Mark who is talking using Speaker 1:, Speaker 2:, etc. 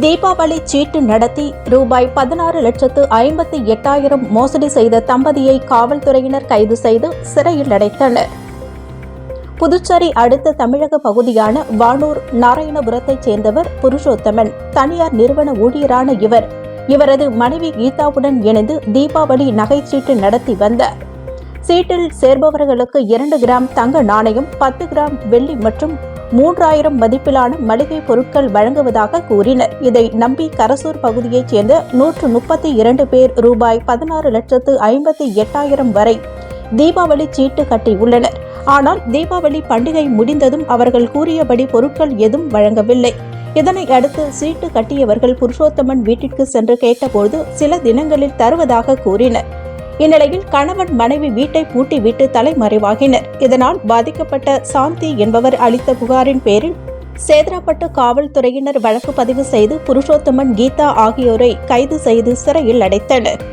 Speaker 1: தீபாவளி சீட்டு நடத்தி ரூபாய் பதினாறு லட்சத்து ஐம்பத்தி எட்டாயிரம் மோசடி செய்த தம்பதியை காவல்துறையினர் கைது செய்து சிறையில் அடைத்தனர். புதுச்சேரி அடுத்த தமிழக பகுதியான வானூர் நாராயணபுரத்தைச் சேர்ந்தவர் புருஷோத்தமன். தனியார் நிறுவன ஊழியரான இவர். இவரது மனைவி கீதாவுடன் இணைந்து தீபாவளி நகைச்சீட்டு நடத்தி வந்தார். சீட்டில் சேர்பவர்களுக்கு இரண்டு கிராம் தங்க நாணயம் பத்து கிராம் வெள்ளி மற்றும் மூன்றாயிரம் மதிப்பிலான மளிகை பொருட்கள் வழங்குவதாக கூறினர். இதை நம்பி கரசூர் பகுதியைச் சேர்ந்த நூற்று முப்பத்தி இரண்டு பேர் ரூபாய் பதினாறு லட்சத்து ஐம்பத்தி எட்டாயிரம் வரை தீபாவளி சீட்டு கட்டியுள்ளனர் ஆனால் தீபாவளி பண்டிகை முடிந்ததும் அவர்கள் கூறியபடி பொருட்கள் எதுவும் வழங்கவில்லை. இதனை அடுத்து சீட்டு கட்டியவர்கள் புருஷோத்தமன் வீட்டிற்கு சென்று கேட்டபோது சில தினங்களில் தருவதாக கூறினர். இந்நிலையில் கணவன் மனைவி வீட்டை பூட்டிவிட்டு தலைமறைவாகினர். இதனால் பாதிக்கப்பட்ட சாந்தி என்பவர் அளித்த புகாரின் பேரில் சேதராப்பட்டு காவல்துறையினர் வழக்கு பதிவு செய்து புருஷோத்தமன் கீதா ஆகியோரை கைது செய்து சிறையில் அடைத்தனர்.